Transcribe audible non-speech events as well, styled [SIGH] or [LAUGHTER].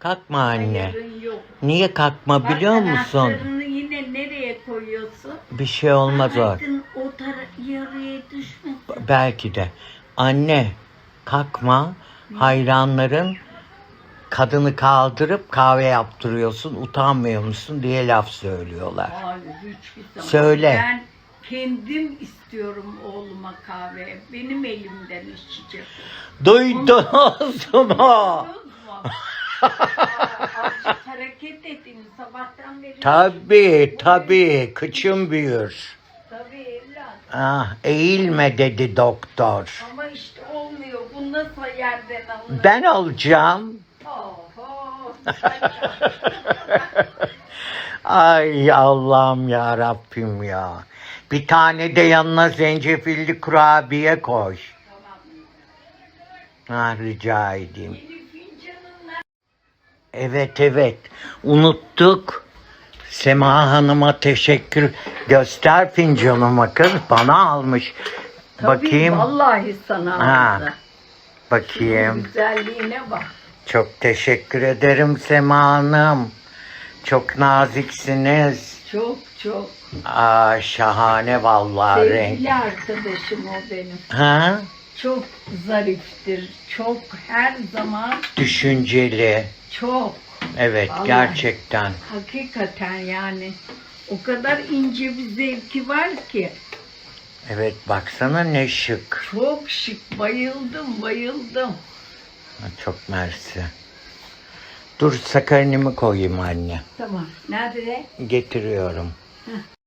Kalkma anne. Yok. Niye kalkma Bak, biliyor musun? anahtarını yine nereye koyuyorsun? Bir şey olmaz o. Aydın o tara yarıya düşmesin. Belki de. Anne kalkma. Hayranların kadını kaldırıp kahve yaptırıyorsun. Utanmıyor musun diye laf söylüyorlar. Hiçbir zaman. Söyle. Ben kendim istiyorum oğluma kahve. Benim elimden içecek. Duydunuz mu? Aa, Azıcık hareket edin. Sabahtan beri. Tabii tabii kıçım büyür. Tabii evlat. Ah, eğilme dedi doktor. Ama işte olmuyor. Bu nasıl yerden alınır? Ben alacağım. Oho. [LAUGHS] Ay Allah'ım ya Rabbim ya. Bir tane de yanına zencefilli kurabiye koy. Tamam. Ha, rica edeyim. Yeni Evet evet unuttuk. Sema Hanım'a teşekkür göster fincanımı kız bana almış. Tabii, Bakayım Vallahi sana Ha. aldı. bakayım. Güzelliğine bak. Çok teşekkür ederim Sema Hanım. Çok naziksiniz. Çok çok. Aa, şahane vallahi renk. Sevgili arkadaşım o benim. Ha? Çok zariftir. Çok her zaman Düşünceli. çok. Evet Vallahi. gerçekten. Hakikaten yani. O kadar ince bir zevki var ki. Evet baksana ne şık. Çok şık. Bayıldım bayıldım. Ha, Çok mersi. Dur sakarinimi koyayım anne. Tamam. Nerede? Getiriyorum.